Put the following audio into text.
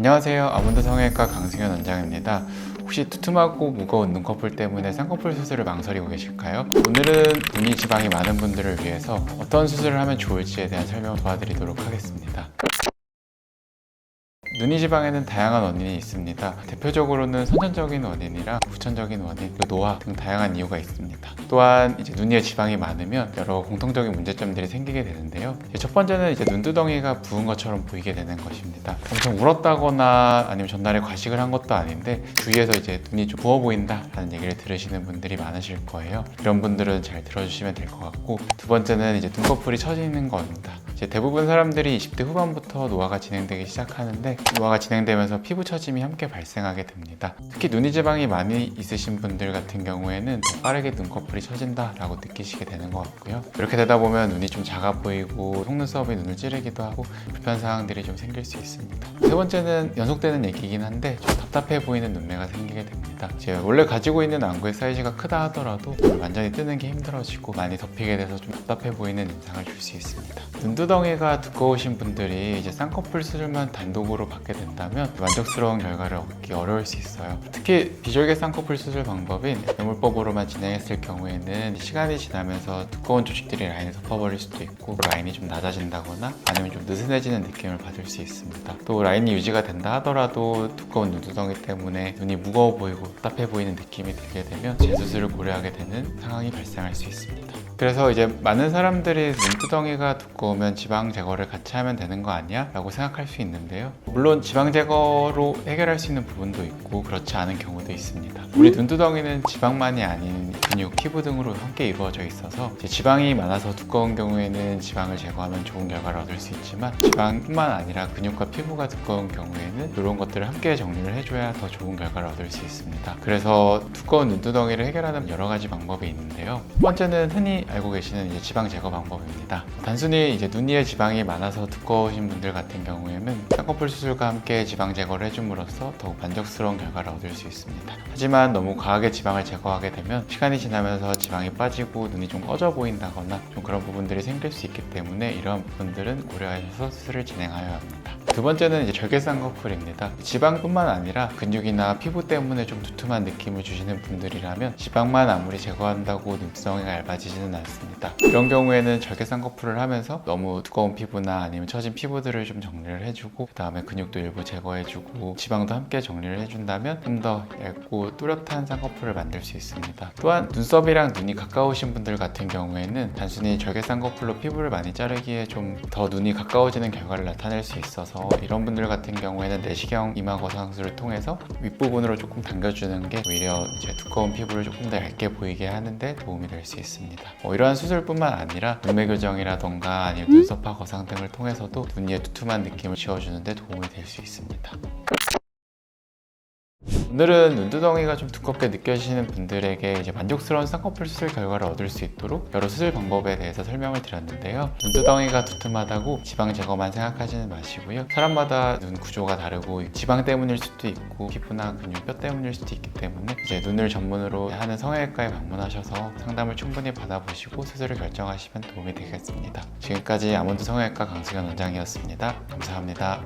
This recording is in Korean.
안녕하세요. 아몬드 성형외과 강승현 원장입니다. 혹시 두툼하고 무거운 눈꺼풀 때문에 쌍꺼풀 수술을 망설이고 계실까요? 오늘은 눈이 지방이 많은 분들을 위해서 어떤 수술을 하면 좋을지에 대한 설명을 도와드리도록 하겠습니다. 눈이 지방에는 다양한 원인이 있습니다. 대표적으로는 선천적인 원인이랑 후천적인 원인, 노화 등 다양한 이유가 있습니다. 또한 이제 눈 위에 지방이 많으면 여러 공통적인 문제점들이 생기게 되는데요. 첫 번째는 이제 눈두덩이가 부은 것처럼 보이게 되는 것입니다. 엄청 울었다거나 아니면 전날에 과식을 한 것도 아닌데 주위에서 이제 눈이 좀 부어 보인다라는 얘기를 들으시는 분들이 많으실 거예요. 이런 분들은 잘 들어주시면 될 것 같고 두 번째는 이제 눈꺼풀이 처지는 겁니다. 이제 대부분 사람들이 20대 후반부터 노화가 진행되기 시작하는데 노화가 진행되면서 피부 처짐이 함께 발생하게 됩니다. 특히 눈이 지방이 많이 있으신 분들 같은 경우에는 더 빠르게 눈꺼풀이 처진다라고 느끼시게 되는 것 같고요. 이렇게 되다 보면 눈이 좀 작아 보이고 속눈썹이 눈을 찌르기도 하고 불편 사항들이 좀 생길 수 있습니다. 세 번째는 연속되는 얘기긴 한데 좀 답답해 보이는 눈매가 생기게 됩니다. 이제 원래 가지고 있는 안구의 사이즈가 크다 하더라도 완전히 뜨는 게 힘들어지고 많이 덮이게 돼서 좀 답답해 보이는 인상을 줄 수 있습니다. 눈 두덩이가 두꺼우신 분들이 이제 쌍꺼풀 수술만 단독으로 받게 된다면 만족스러운 결과를 얻기 어려울 수 있어요. 특히 비절개 쌍꺼풀 수술 방법인 매몰법으로만 진행했을 경우에는 시간이 지나면서 두꺼운 조직들이 라인을 덮어버릴 수도 있고 라인이 좀 낮아진다거나 아니면 좀 느슨해지는 느낌을 받을 수 있습니다. 또 라인이 유지가 된다 하더라도 두꺼운 눈두덩이 때문에 눈이 무거워 보이고 답답해 보이는 느낌이 들게 되면 재수술을 고려하게 되는 상황이 발생할 수 있습니다. 그래서 이제 많은 사람들이 눈두덩이가 두꺼우면 지방 제거를 같이 하면 되는 거 아니야? 라고 생각할 수 있는데요. 물론 지방 제거로 해결할 수 있는 부분도 있고 그렇지 않은 경우도 있습니다. 우리 눈두덩이는 지방만이 아닌 근육, 피부 등으로 함께 이루어져 있어서 지방이 많아서 두꺼운 경우에는 지방을 제거하면 좋은 결과를 얻을 수 있지만 지방뿐만 아니라 근육과 피부가 두꺼운 경우에는 이런 것들을 함께 정리를 해줘야 더 좋은 결과를 얻을 수 있습니다. 그래서 두꺼운 눈두덩이를 해결하는 여러 가지 방법이 있는데요. 첫 번째는 흔히 알고 계시는 이제 지방 제거 방법입니다. 단순히 이제 눈 위에 지방이 많아서 두꺼우신 분들 같은 경우에는 쌍꺼풀 수술과 함께 지방 제거를 해줌으로써 더욱 만족스러운 결과를 얻을 수 있습니다. 하지만 너무 과하게 지방을 제거하게 되면 시간이 지나면서 지방이 빠지고 눈이 좀 꺼져 보인다거나 좀 그런 부분들이 생길 수 있기 때문에 이런 부분들은 고려하셔서 수술을 진행하여야 합니다. 두 번째는 이제 절개 쌍꺼풀입니다. 지방뿐만 아니라 근육이나 피부 때문에 좀 두툼한 느낌을 주시는 분들이라면 지방만 아무리 제거한다고 눈두덩이가 얇아지지는 않습니다. 이런 경우에는 절개 쌍꺼풀을 하면서 너무 두꺼운 피부나 아니면 처진 피부들을 좀 정리를 해주고 그 다음에 근육도 일부 제거해주고 지방도 함께 정리를 해준다면 좀 더 얇고 뚜렷한 쌍꺼풀을 만들 수 있습니다. 또한 눈썹이랑 눈이 가까우신 분들 같은 경우에는 단순히 절개 쌍꺼풀로 피부를 많이 자르기에 좀 더 눈이 가까워지는 결과를 나타낼 수 있어서 이런 분들 같은 경우에는 내시경 이마 거상술을 통해서 윗부분으로 조금 당겨주는 게 오히려 이제 두꺼운 피부를 조금 더 얇게 보이게 하는데 도움이 될 수 있습니다. 뭐 이러한 수술뿐만 아니라 눈매 교정이라던가 아니면 눈썹화 거상 등을 통해서도 눈 위에 두툼한 느낌을 지워주는데 도움이 될 수 있습니다. 오늘은 눈두덩이가 좀 두껍게 느껴지시는 분들에게 이제 만족스러운 쌍꺼풀 수술 결과를 얻을 수 있도록 여러 수술 방법에 대해서 설명을 드렸는데요. 눈두덩이가 두툼하다고 지방 제거만 생각하지는 마시고요. 사람마다 눈 구조가 다르고 지방 때문일 수도 있고 피부나 근육, 뼈 때문일 수도 있기 때문에 이제 눈을 전문으로 하는 성형외과에 방문하셔서 상담을 충분히 받아보시고 수술을 결정하시면 도움이 되겠습니다. 지금까지 아몬드 성형외과 강승현 원장이었습니다. 감사합니다.